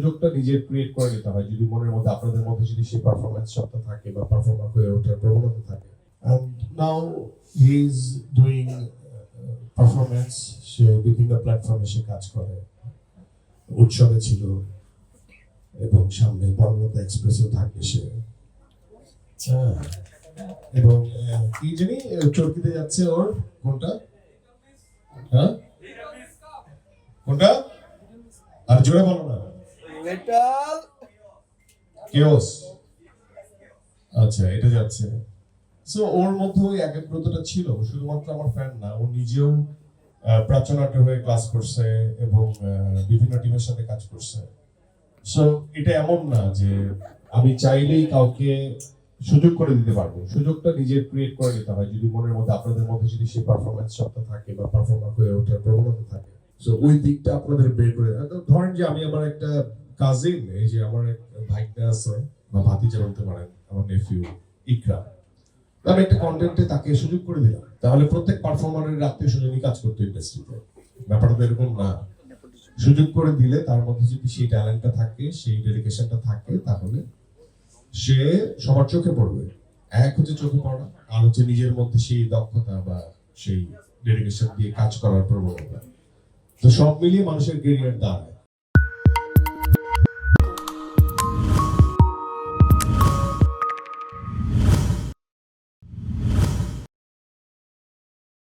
সুযোগটা নিজে ক্রিয়েট করে নিতে হয়, যদি মনের মধ্যে আপনাদের মধ্যে যদি সেই পারফরমেন্স সত্তা থাকে বা পারফর্মার হয়ে ওঠার প্রবণতা থাকে। Now he is doing performance সে বিভিন্ন প্ল্যাটফর্মে সে কাজ করে। উৎসবে ছিল এবং সামনে বর্ণতা এক্সপ্রেসেও থাকবে সে। হ্যাঁ। এবং কি জানি, চরকিতে যাচ্ছে ওর, কোনটা? হ্যাঁ? কোনটা? আর জোরে বলো না। মেটাল কেওস আচ্ছা এটা যাচ্ছে। সো ওর মধ্যে ওই একাগ্রতাটা ছিল, শুধুমাত্র আমার ফ্যান না, ও নিজেও প্রাচ্যনাট্য হয়ে ক্লাস করছে এবং বিভিন্ন টিমের সাথে কাজ করছে। সো এটা এমন না যে আমি চাইলেই কাউকে সুযোগ করে দিতে পারব। সুযোগটা নিজে ক্রিয়েট করে নিতে হয়, যদি মনের মধ্যে, আপনাদের মধ্যে যদি সেই পারফরমেন্স সত্তা থাকে বা পারফর্মার হয়ে ওঠার প্রবণতা থাকে। সো ওই দিকটা আপনাদের বের করে ধরেন যে আমি আমার একটা কাজিন এই যে আমার এক ভাইটা আছে, বা ভাতিজা বলতে পারেন, আমার নেফিউ ইকরা। আমি একটা কন্টেন্টে তাকে সুযোগ করে দিলাম। তাহলে প্রত্যেক পারফর্মারের আত্মীয় স্বজনই কাজ করতো ইন্ডাস্ট্রিতে ব্যাপারটা এরকম না। সুযোগ করে দিলে তার মধ্যে যদি সেই ট্যালেন্টটা থাকে, সেই ডেডিকেশনটা থাকে, তাহলে সে সবার চোখে পড়বে। এক হচ্ছে চোখে পড়া, আর হচ্ছে নিজের মধ্যে সেই দক্ষতা বা সেই ডেডিকেশন দিয়ে কাজ করার প্রবণতা। তো সব মিলিয়ে মানুষের কেরিয়ার দাঁড়ায়।